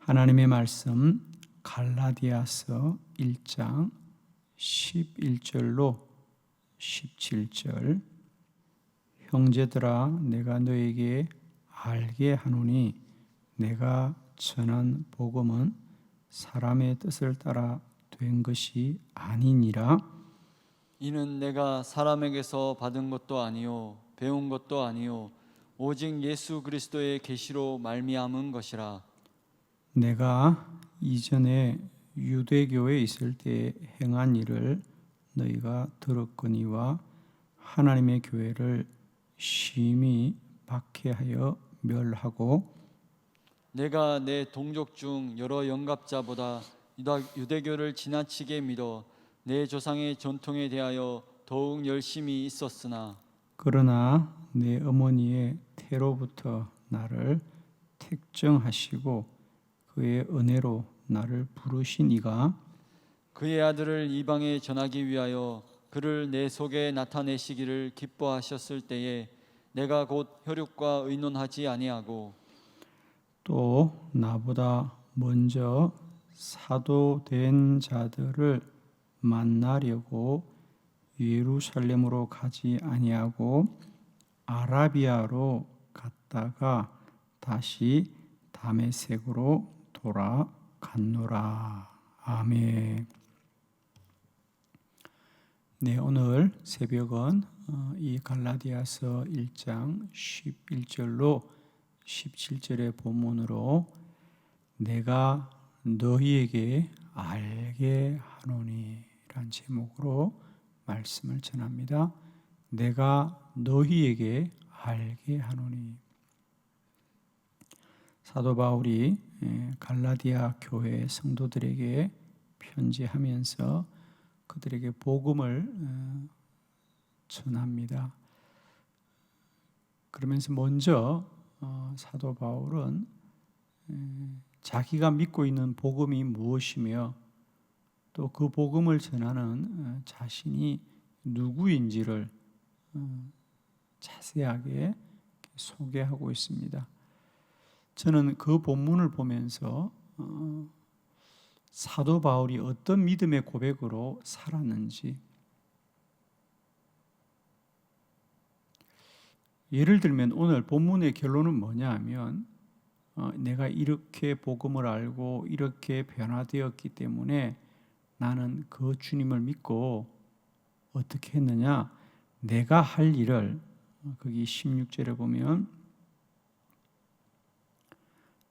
하나님의 말씀 갈라디아서 1장 11절로 17절. 형제들아 내가 너에게 알게 하노니 내가 전한 복음은 사람의 뜻을 따라 된 것이 아니니라. 이는 내가 사람에게서 받은 것도 아니요 배운 것도 아니요 오직 예수 그리스도의 계시로 말미암은 것이라 내가 이전에 유대교에 있을 때 행한 일을 너희가 들었거니와 하나님의 교회를 심히 박해하여 멸하고 내가 내 동족 중 여러 영갑자보다 유대교를 지나치게 믿어 내 조상의 전통에 대하여 더욱 열심히 있었으나 그러나 내 어머니의 태로부터 나를 택정하시고 그의 은혜로 나를 부르신 이가 그의 아들을 이방에 전하기 위하여 그를 내 속에 나타내시기를 기뻐하셨을 때에 내가 곧 혈육과 의논하지 아니하고 또 나보다 먼저 사도된 자들을 만나려고 예루살렘으로 가지 아니하고 아라비아로 갔다가 다시 다메섹으로 돌아갔노라. 아멘. 네, 오늘 새벽은 어, 이 갈라디아서 1장 11절로 17절의 본문으로 내가 너희에게 알게 하노니란 제목으로 말씀을 전합니다. 내가 너희에게 알게 하노니 사도 바울이 예, 갈라디아 교회 성도들에게 편지하면서 그들에게 복음을 어, 전합니다. 그러면서 먼저 어, 사도 바울은 에, 자기가 믿고 있는 복음이 무엇이며 또 그 복음을 전하는 어, 자신이 누구인지를 어, 자세하게 소개하고 있습니다. 저는 그 본문을 보면서 어, 사도 바울이 어떤 믿음의 고백으로 살았는지. 예를 들면 오늘 본문의 결론은 뭐냐 하면 어, 내가 이렇게 복음을 알고 이렇게 변화되었기 때문에 나는 그 주님을 믿고 어떻게 했느냐? 내가 할 일을 어, 거기 16절에 보면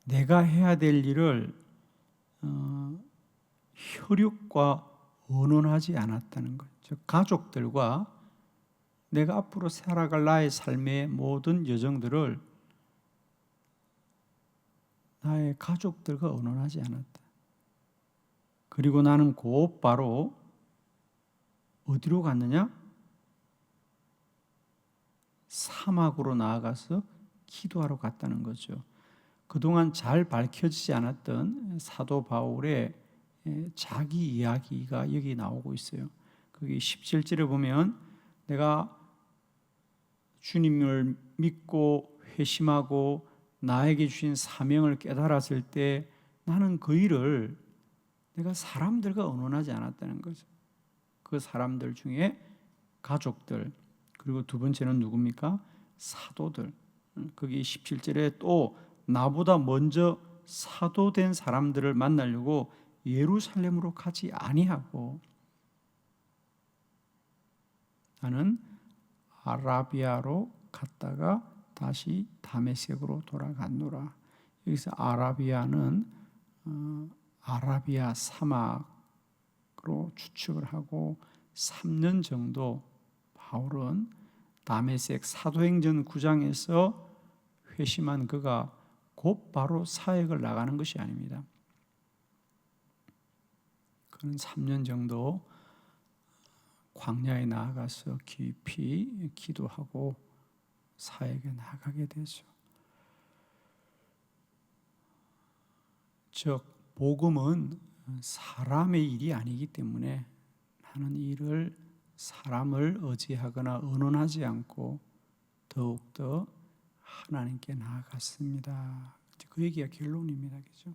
내가 해야 될 일을 어, 혈육과 언론하지 않았다는 것. 즉 가족들과 내가 앞으로 살아갈 나의 삶의 모든 여정들을 나의 가족들과 언론하지 않았다. 그리고 나는 곧바로 어디로 갔느냐? 사막으로 나아가서 기도하러 갔다는 거죠. 그동안 잘 밝혀지지 않았던 사도 바울의 자기 이야기가 여기 나오고 있어요. 거기 17절에 보면 내가 주님을 믿고 회심하고 나에게 주신 사명을 깨달았을 때 나는 그 일을 내가 사람들과 언론하지 않았다는 거죠. 그 사람들 중에 가족들 그리고 두 번째는 누굽니까? 사도들. 거기 17절에 또 나보다 먼저 사도된 사람들을 만나려고 예루살렘으로 가지 아니하고 나는 아라비아로 갔다가 다시 다메섹으로 돌아갔노라. 여기서 아라비아는 어, 아라비아 사막으로 추측을 하고 3년 정도 바울은 다메섹 사도행전 9장에서 회심한 그가 곧바로 사역을 나가는 것이 아닙니다. 그는 3년 정도 광야에 나아가서 깊이 기도하고 사역에 나가게 되죠. 즉 복음은 사람의 일이 아니기 때문에 나는 이를 사람을 의지하거나 의논하지 않고 더욱더 하나님께 나아갔습니다. 그 얘기가 결론입니다. 그죠?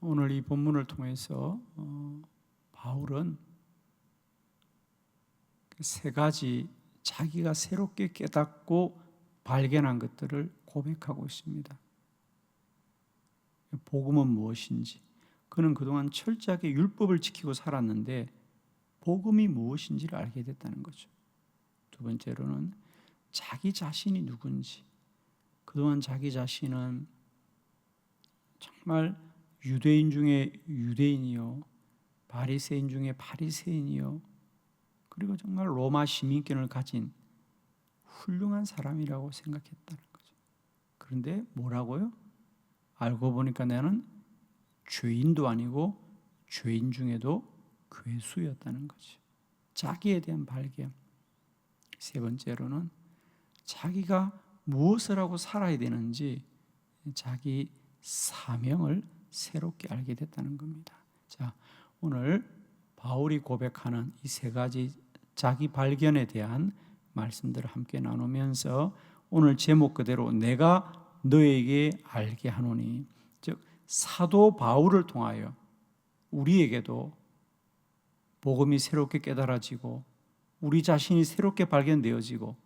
오늘 이 본문을 통해서 어, 바울은 그세 가지 자기가 새롭게 깨닫고 발견한 것들을 고백하고 있습니다. 복음은 무엇인지 그는 그동안 철저하게 율법을 지키고 살았는데 복음이 무엇인지를 알게 됐다는 거죠. 두 번째로는 자기 자신이 누군지 그동안 자기 자신은 정말 유대인 중에 유대인이요 바리새인 중에 바리새인이요 그리고 정말 로마 시민권을 가진 훌륭한 사람이라고 생각했다는 거죠. 그런데 뭐라고요? 알고 보니까 나는 죄인도 아니고 죄인 중에도 괴수였다는 거죠. 자기에 대한 발견. 세 번째로는 자기가 무엇을 하고 살아야 되는지 자기 사명을 새롭게 알게 됐다는 겁니다. 자, 오늘 바울이 고백하는 이 세 가지 자기 발견에 대한 말씀들을 함께 나누면서 오늘 제목 그대로 내가 너에게 알게 하노니 즉 사도 바울을 통하여 우리에게도 복음이 새롭게 깨달아지고 우리 자신이 새롭게 발견되어지고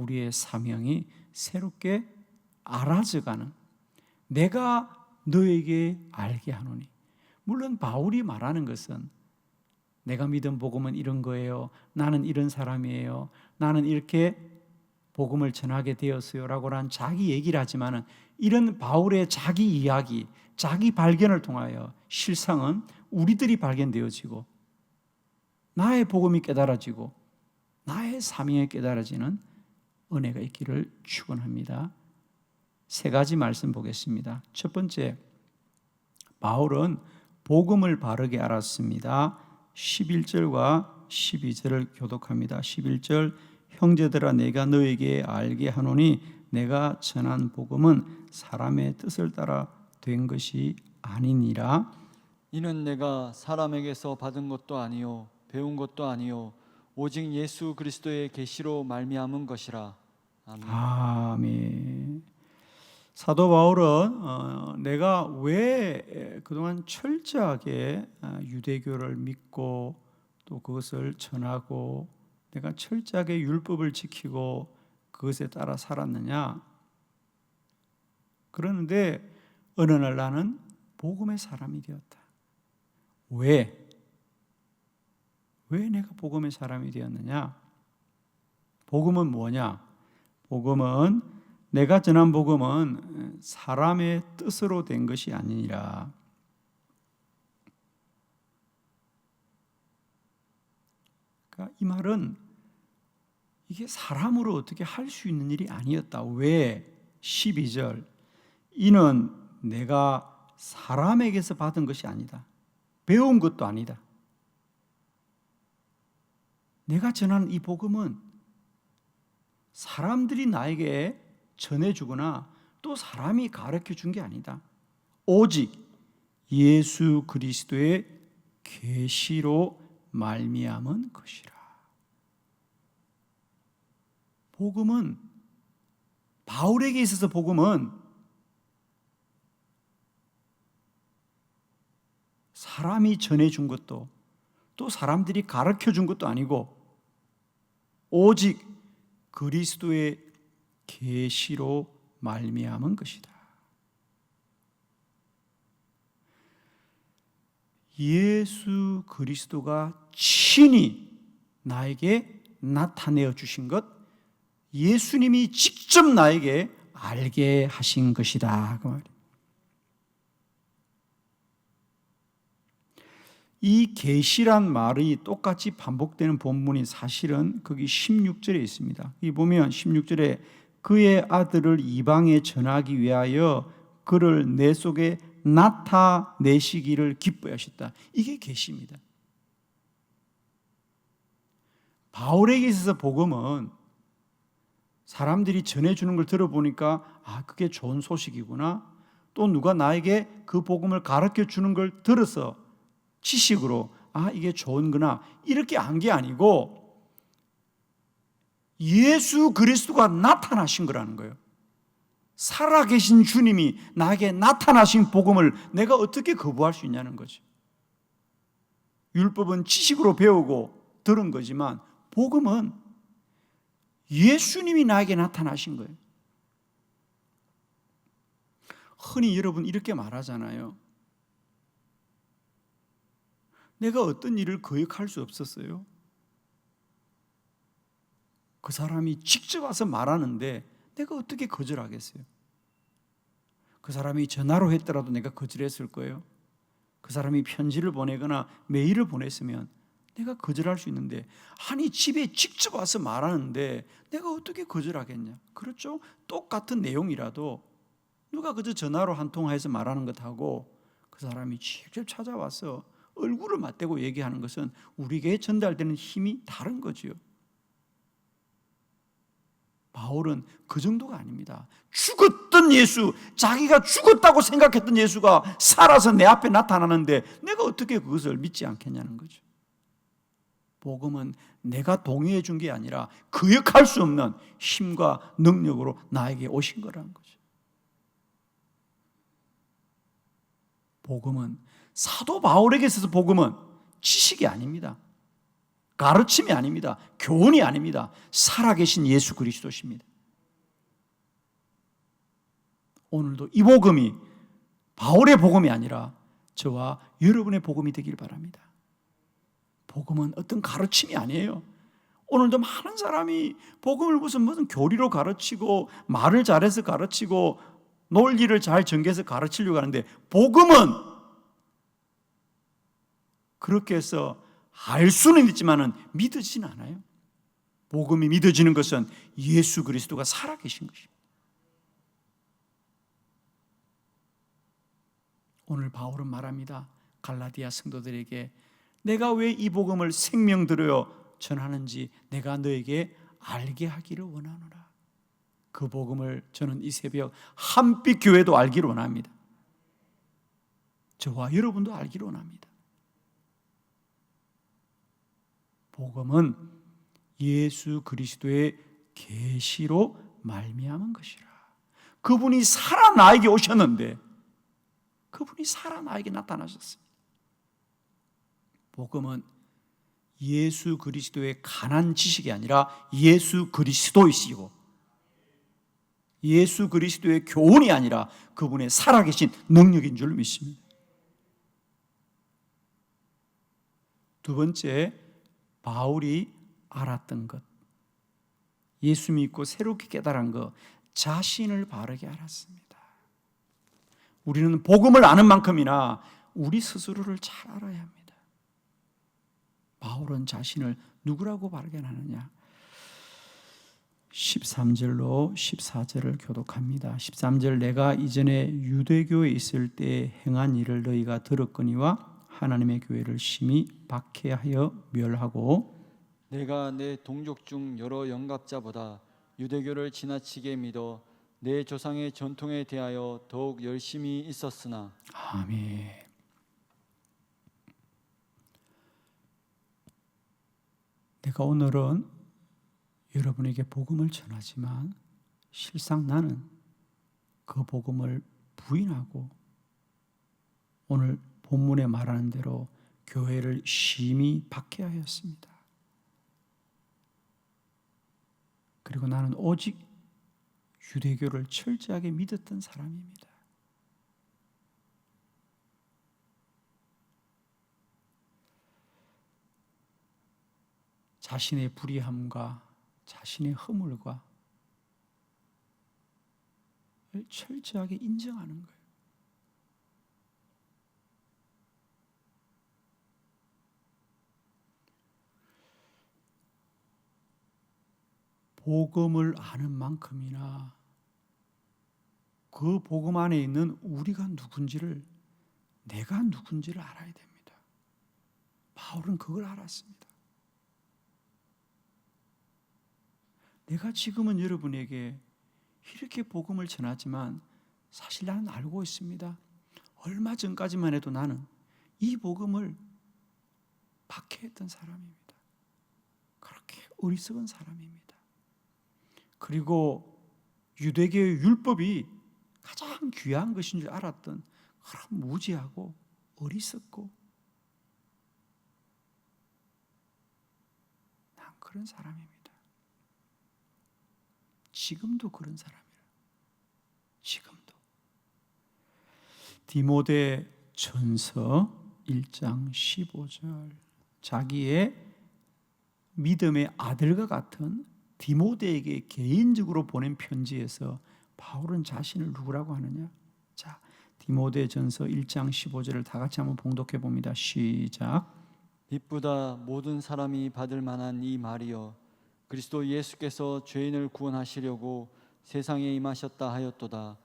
우리의 사명이 새롭게 알아져가는 내가 너에게 알게 하노니 물론 바울이 말하는 것은 내가 믿은 복음은 이런 거예요. 나는 이런 사람이에요. 나는 이렇게 복음을 전하게 되었어요라고 한 자기 얘기를 하지만은 이런 바울의 자기 이야기, 자기 발견을 통하여 실상은 우리들이 발견되어지고 나의 복음이 깨달아지고 나의 사명이 깨달아지는 은혜가 있기를 축원합니다. 세 가지 말씀 보겠습니다. 첫 번째, 바울은 복음을 바르게 알았습니다. 11절과 12절을 교독합니다. 11절 형제들아 내가 너에게 알게 하노니 내가 전한 복음은 사람의 뜻을 따라 된 것이 아니니라. 이는 내가 사람에게서 받은 것도 아니요 배운 것도 아니요 오직 예수 그리스도의 계시로 말미암은 것이라. 아멘. 아멘. 사도 바울은 어, 내가 왜 그동안 철저하게 아, 유대교를 믿고 또 그것을 전하고 내가 철저하게 율법을 지키고 그것에 따라 살았느냐? 그러는데 어느 날 나는 복음의 사람이 되었다. 왜? 왜 내가 복음의 사람이 되었느냐? 복음은 뭐냐? 복음은 내가 전한 복음은 사람의 뜻으로 된 것이 아니니라. 그러니까 이 말은 이게 사람으로 어떻게 할 수 있는 일이 아니었다. 왜? 12절. 이는 내가 사람에게서 받은 것이 아니다. 배운 것도 아니다. 내가 전하는 이 복음은 사람들이 나에게 전해주거나 또 사람이 가르쳐 준 게 아니다. 오직 예수 그리스도의 계시로 말미암은 것이라. 복음은 바울에게 있어서 복음은 사람이 전해 준 것도 또 사람들이 가르쳐 준 것도 아니고 오직 그리스도의 계시로 말미암은 것이다. 예수 그리스도가 친히 나에게 나타내어 주신 것, 예수님이 직접 나에게 알게 하신 것이다. 그 말이에요. 이 계시란 말이 똑같이 반복되는 본문이 사실은 거기 16절에 있습니다. 이 보면 16절에 그의 아들을 이방에 전하기 위하여 그를 내 속에 나타내시기를 기뻐하셨다. 이게 계시입니다. 바울에게 있어서 복음은 사람들이 전해주는 걸 들어보니까 아 그게 좋은 소식이구나. 또 누가 나에게 그 복음을 가르쳐 주는 걸 들어서 지식으로 아 이게 좋은구나 이렇게 한 게 아니고 예수 그리스도가 나타나신 거라는 거예요. 살아계신 주님이 나에게 나타나신 복음을 내가 어떻게 거부할 수 있냐는 거지. 율법은 지식으로 배우고 들은 거지만 복음은 예수님이 나에게 나타나신 거예요. 흔히 여러분 이렇게 말하잖아요. 내가 어떤 일을 거역할 수 없었어요. 그 사람이 직접 와서 말하는데 내가 어떻게 거절하겠어요? 그 사람이 전화로 했더라도 내가 거절했을 거예요. 그 사람이 편지를 보내거나 메일을 보냈으면 내가 거절할 수 있는데 아니 집에 직접 와서 말하는데 내가 어떻게 거절하겠냐? 그렇죠? 똑같은 내용이라도 누가 그저 전화로 한 통화해서 말하는 것하고 그 사람이 직접 찾아와서 얼굴을 맞대고 얘기하는 것은 우리에게 전달되는 힘이 다른 거지요. 바울은 그 정도가 아닙니다. 죽었던 예수, 자기가 죽었다고 생각했던 예수가 살아서 내 앞에 나타나는데 내가 어떻게 그것을 믿지 않겠냐는 거죠. 복음은 내가 동의해 준 게 아니라 거역할 수 없는 힘과 능력으로 나에게 오신 거라는 거죠. 복음은 사도 바울에게 있어서 복음은 지식이 아닙니다. 가르침이 아닙니다. 교훈이 아닙니다. 살아계신 예수 그리스도십니다. 오늘도 이 복음이 바울의 복음이 아니라 저와 여러분의 복음이 되길 바랍니다. 복음은 어떤 가르침이 아니에요. 오늘도 많은 사람이 복음을 무슨 무슨 교리로 가르치고 말을 잘해서 가르치고 논리를 잘 전개해서 가르치려고 하는데 복음은 그렇게 해서 알 수는 있지만은 믿어지진 않아요. 복음이 믿어지는 것은 예수 그리스도가 살아계신 것입니다. 오늘 바울은 말합니다. 갈라디아 성도들에게 내가 왜 이 복음을 생명 들여 전하는지 내가 너에게 알게 하기를 원하노라. 그 복음을 저는 이 새벽 한빛 교회도 알기를 원합니다. 저와 여러분도 알기를 원합니다. 복음은 예수 그리스도의 계시로 말미암은 것이라. 그분이 살아 나에게 오셨는데 그분이 살아 나에게 나타나셨습니다. 복음은 예수 그리스도의 간한 지식이 아니라 예수 그리스도이시고 예수 그리스도의 교훈이 아니라 그분의 살아계신 능력인 줄 믿습니다. 두 번째, 바울이 알았던 것. 예수 믿고 새롭게 깨달은 것. 자신을 바르게 알았습니다. 우리는 복음을 아는 만큼이나 우리 스스로를 잘 알아야 합니다. 바울은 자신을 누구라고 발견하느냐? 13절로 14절을 교독합니다. 13절 내가 이전에 유대교에 있을 때 행한 일을 너희가 들었거니와 하나님의 교회를 심히 박해하여 멸하고 내가 내 동족 중 여러 영갑자보다 유대교를 지나치게 믿어 내 조상의 전통에 대하여 더욱 열심히 있었으나 아멘. 내가 오늘은 여러분에게 복음을 전하지만 실상 나는 그 복음을 부인하고 오늘 본문에 말하는 대로 교회를 심히 박해하였습니다. 그리고 나는 오직 유대교를 철저하게 믿었던 사람입니다. 자신의 불의함과 자신의 허물과 철저하게 인정하는 거예요. 복음을 아는 만큼이나 그 복음 안에 있는 우리가 누군지를 내가 누군지를 알아야 됩니다. 바울은 그걸 알았습니다. 내가 지금은 여러분에게 이렇게 복음을 전하지만 사실 나는 알고 있습니다. 얼마 전까지만 해도 나는 이 복음을 박해했던 사람입니다. 그렇게 어리석은 사람입니다. 그리고 유대계의 율법이 가장 귀한 것인 줄 알았던 그런 무지하고 어리석고 난 그런 사람입니다. 지금도 그런 사람이라. 지금도. 디모데 전서 1장 15절 자기의 믿음의 아들과 같은 디모데에게 개인적으로 보낸 편지에서 바울은 자신을 누구라고 하느냐? 자, 디모데 전서 1장 15절을 다 같이 한번 봉독해 봅니다. 시작. 빛보다 모든 사람이 받을 만한 이 말이여 그리스도 예수께서 죄인을 구원하시려고 세상에 임하셨다 하였도다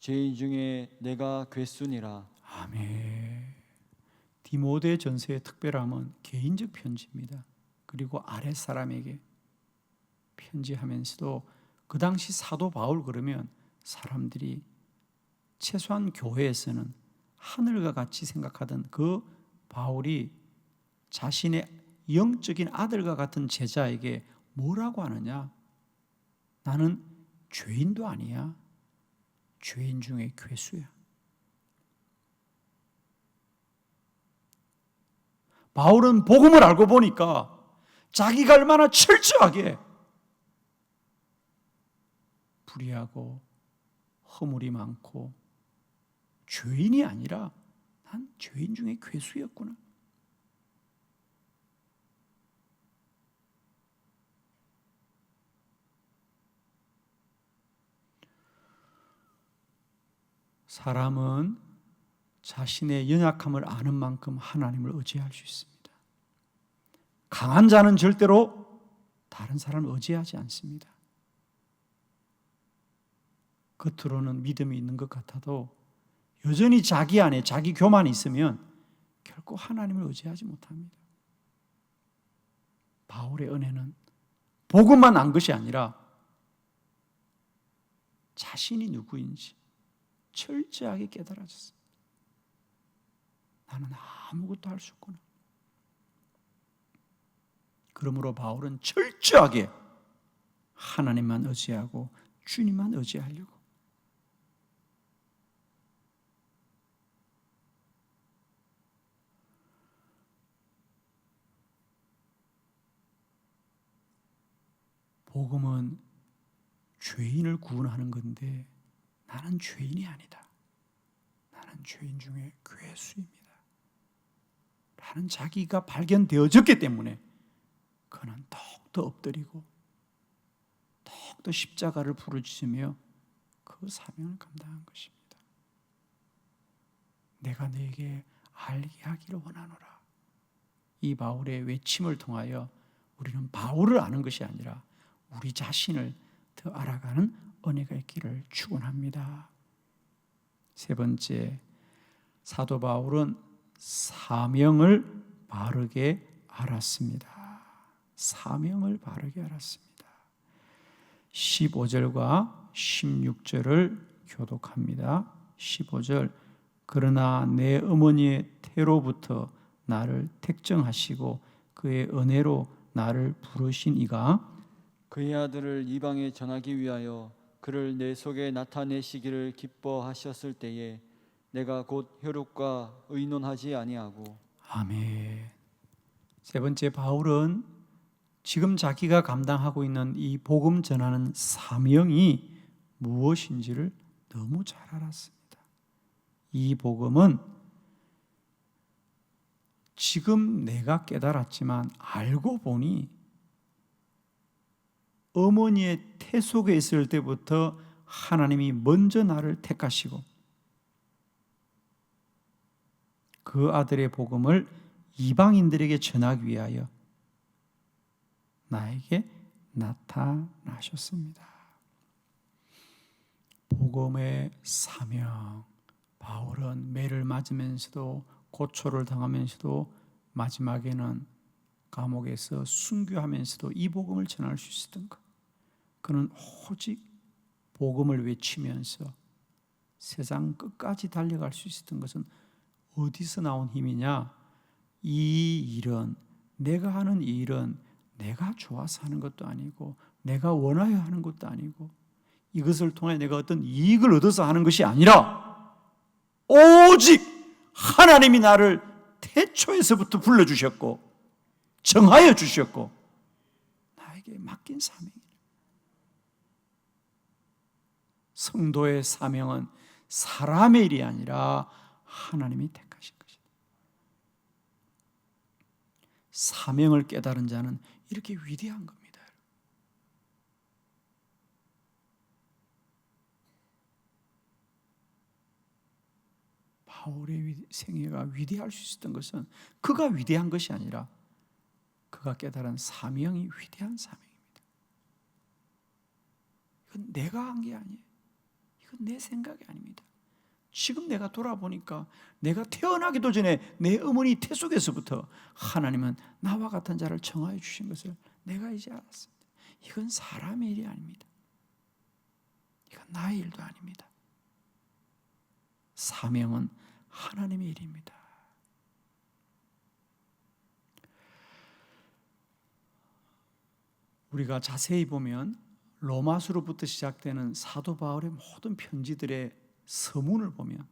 죄인 중에 내가 괴순이라 아멘. 디모데 전서의 특별함은 개인적 편지입니다. 그리고 아랫 사람에게 편지하면서도 그 당시 사도 바울 그러면 사람들이 최소한 교회에서는 하늘과 같이 생각하던 그 바울이 자신의 영적인 아들과 같은 제자에게 뭐라고 하느냐? 나는 죄인도 아니야. 죄인 중에 괴수야. 바울은 복음을 알고 보니까 자기가 얼마나 철저하게 불의하고 허물이 많고 죄인이 아니라 난 죄인 중에 괴수였구나. 사람은 자신의 연약함을 아는 만큼 하나님을 의지할 수 있습니다. 강한 자는 절대로 다른 사람을 의지하지 않습니다. 겉으로는 믿음이 있는 것 같아도 여전히 자기 안에 자기 교만이 있으면 결코 하나님을 의지하지 못합니다. 바울의 은혜는 복음만 안 것이 아니라 자신이 누구인지 철저하게 깨달아졌습니다. 나는 아무것도 할 수 없구나. 그러므로 바울은 철저하게 하나님만 의지하고 주님만 의지하려고 복음은 죄인을 구원하는 건데 나는 죄인이 아니다. 나는 죄인 중에 괴수입니다. 라는 자기가 발견되어졌기 때문에 그는 더욱더 엎드리고 더욱더 십자가를 부르짖으며 그 사명을 감당한 것입니다. 내가 너에게 알게 하기를 원하노라. 이 바울의 외침을 통하여 우리는 바울을 아는 것이 아니라 우리 자신을 더 알아가는 은혜가 있기를 축원합니다. 세 번째 사도 바울은 사명을 바르게 알았습니다. 사명을 바르게 알았습니다. 15절과 16절을 교독합니다. 15절 그러나 내 어머니의 태로부터 나를 택정하시고 그의 은혜로 나를 부르신 이가 그의 아들을 이방에 전하기 위하여 그를 내 속에 나타내시기를 기뻐하셨을 때에 내가 곧 혈육과 의논하지 아니하고 아멘. 세 번째 바울은 지금 자기가 감당하고 있는 이 복음 전하는 사명이 무엇인지를 너무 잘 알았습니다. 이 복음은 지금 내가 깨달았지만 알고 보니 어머니의 태 속에 있을 때부터 하나님이 먼저 나를 택하시고 그 아들의 복음을 이방인들에게 전하기 위하여 나에게 나타나셨습니다. 복음의 사명. 바울은 매를 맞으면서도 고초를 당하면서도 마지막에는 감옥에서 순교하면서도 이 복음을 전할 수 있었던 것. 그는 오직 복음을 외치면서 세상 끝까지 달려갈 수 있었던 것은 어디서 나온 힘이냐? 이 일은 내가 하는 이 일은 내가 좋아서 하는 것도 아니고 내가 원하여 하는 것도 아니고 이것을 통해 내가 어떤 이익을 얻어서 하는 것이 아니라 오직 하나님이 나를 태초에서부터 불러주셨고 정하여 주셨고 나에게 맡긴 사명이에요. 성도의 사명은 사람의 일이 아니라 하나님이 택하신 것이다. 사명을 깨달은 자는 이렇게 위대한 겁니다. 바울의 위- 생애가 위대할 수 있었던 것은 그가 위대한 것이 아니라 그가 깨달은 사명이 위대한 사명입니다. 이건 내가 한 게 아니에요. 이건 내 생각이 아닙니다. 지금 내가 돌아보니까 내가 태어나기도 전에 내 어머니 태 속에서부터 하나님은 나와 같은 자를 정하여 주신 것을 내가 이제 알았습니다. 이건 사람의 일이 아닙니다. 이건 나의 일도 아닙니다. 사명은 하나님의 일입니다. 우리가 자세히 보면 로마서로부터 시작되는 사도 바울의 모든 편지들의 서문을 보면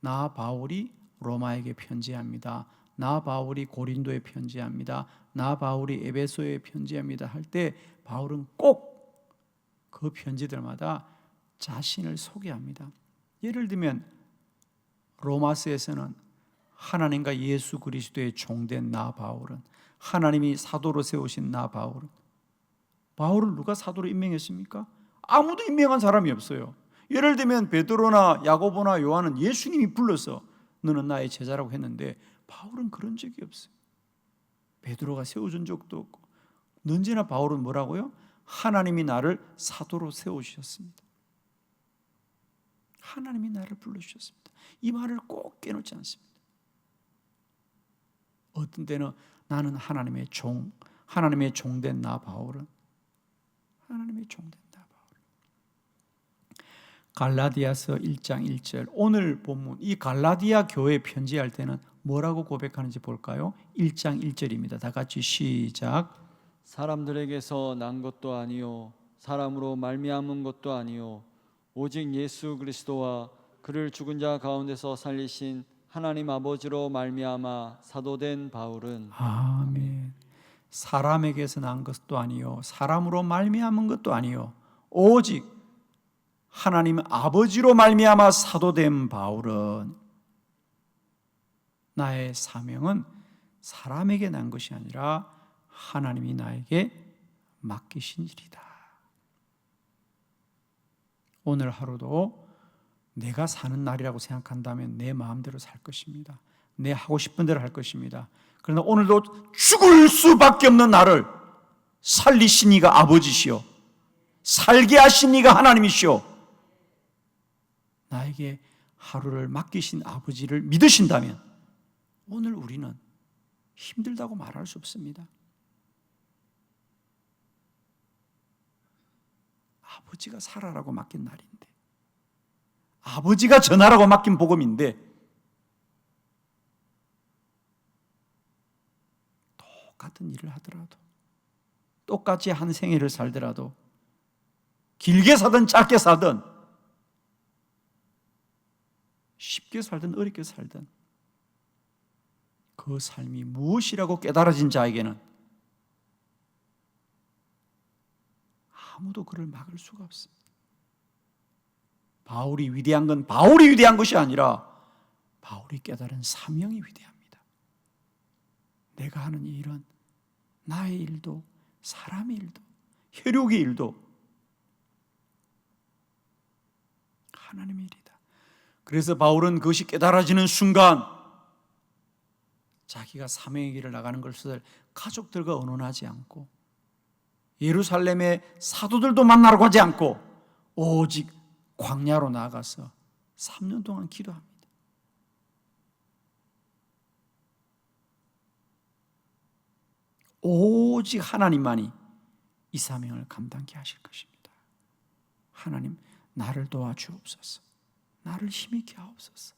나 바울이 로마에게 편지합니다. 나 바울이 고린도에 편지합니다. 나 바울이 에베소에 편지합니다. 할 때 바울은 꼭 그 편지들마다 자신을 소개합니다. 예를 들면 로마서에서는 하나님과 예수 그리스도의 종된 나 바울은 하나님이 사도로 세우신 나 바울은 바울을 누가 사도로 임명했습니까? 아무도 임명한 사람이 없어요. 예를 들면 베드로나 야고보나 요한은 예수님이 불러서 너는 나의 제자라고 했는데 바울은 그런 적이 없어요. 베드로가 세워준 적도 없고 언제나 바울은 뭐라고요? 하나님이 나를 사도로 세우셨습니다. 하나님이 나를 불러주셨습니다. 이 말을 꼭 깨놓지 않습니다. 어떤 때는 나는 하나님의 종, 하나님의 종된 나 바울은 하나님의 종된 나 바울. 갈라디아서 1장 1절 오늘 본문 이 갈라디아 교회 편지할 때는 뭐라고 고백하는지 볼까요? 1장 1절입니다. 다 같이 시작. 사람들에게서 난 것도 아니요 사람으로 말미암은 것도 아니요 오직 예수 그리스도와 그를 죽은 자 가운데서 살리신 하나님 아버지로 말미암아 사도된 바울은 아멘. 사람에게서 난 것도 아니요 사람으로 말미암은 것도 아니요 오직 하나님 아버지로 말미암아 사도된 바울은 나의 사명은 사람에게 난 것이 아니라 하나님이 나에게 맡기신 일이다. 오늘 하루도 내가 사는 날이라고 생각한다면 내 마음대로 살 것입니다. 내 하고 싶은 대로 할 것입니다. 그러나 오늘도 죽을 수밖에 없는 나를 살리신 이가 아버지시오. 살게 하신 이가 하나님이시오. 나에게 하루를 맡기신 아버지를 믿으신다면 오늘 우리는 힘들다고 말할 수 없습니다. 아버지가 살아라고 맡긴 날인데, 아버지가 전하라고 맡긴 복음인데, 똑같은 일을 하더라도, 똑같이 한 생애를 살더라도, 길게 사든 짧게 살든, 쉽게 살든 어렵게 살든, 그 삶이 무엇이라고 깨달아진 자에게는 아무도 그를 막을 수가 없습니다. 바울이 위대한 건 바울이 위대한 것이 아니라 바울이 깨달은 사명이 위대합니다. 내가 하는 이 일은 나의 일도 사람의 일도 혈육의 일도 하나님의 일이다. 그래서 바울은 그것이 깨달아지는 순간 자기가 사명의 길을 나가는 것을 가족들과 의논하지 않고 예루살렘의 사도들도 만나러 가지 않고 오직 광야로 나가서 3년 동안 기도합니다. 오직 하나님만이 이 사명을 감당케 하실 것입니다. 하나님 나를 도와주옵소서. 나를 힘있게 하옵소서.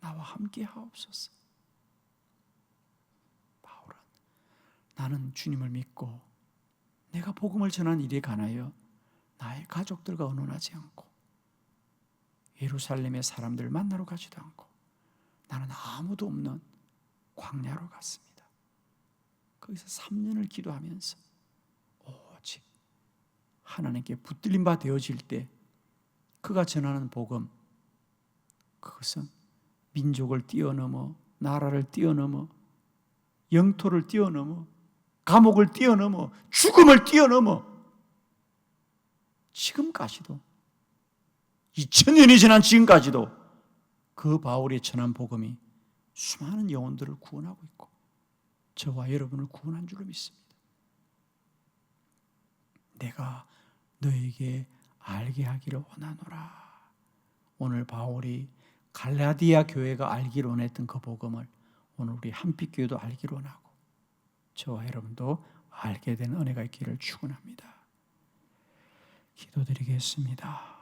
나와 함께 하옵소서. 바울은 나는 주님을 믿고 내가 복음을 전한 일에 관하여 나의 가족들과 언론하지 않고 예루살렘의 사람들 만나러 가지도 않고 나는 아무도 없는 광야로 갔습니다. 거기서 3년을 기도하면서 오직 하나님께 붙들림 바 되어질 때 그가 전하는 복음 그것은 민족을 뛰어넘어 나라를 뛰어넘어 영토를 뛰어넘어 감옥을 뛰어넘어 죽음을 뛰어넘어 지금까지도 2000년이 지난 지금까지도 그 바울이 전한 복음이 수많은 영혼들을 구원하고 있고 저와 여러분을 구원한 줄로 믿습니다. 내가 너에게 알게 하기를 원하노라. 오늘 바울이 갈라디아 교회가 알기를 원했던 그 복음을 오늘 우리 한빛 교회도 알기를 원하고 저와 여러분도 알게 된 은혜가 있기를 축원합니다. 기도드리겠습니다.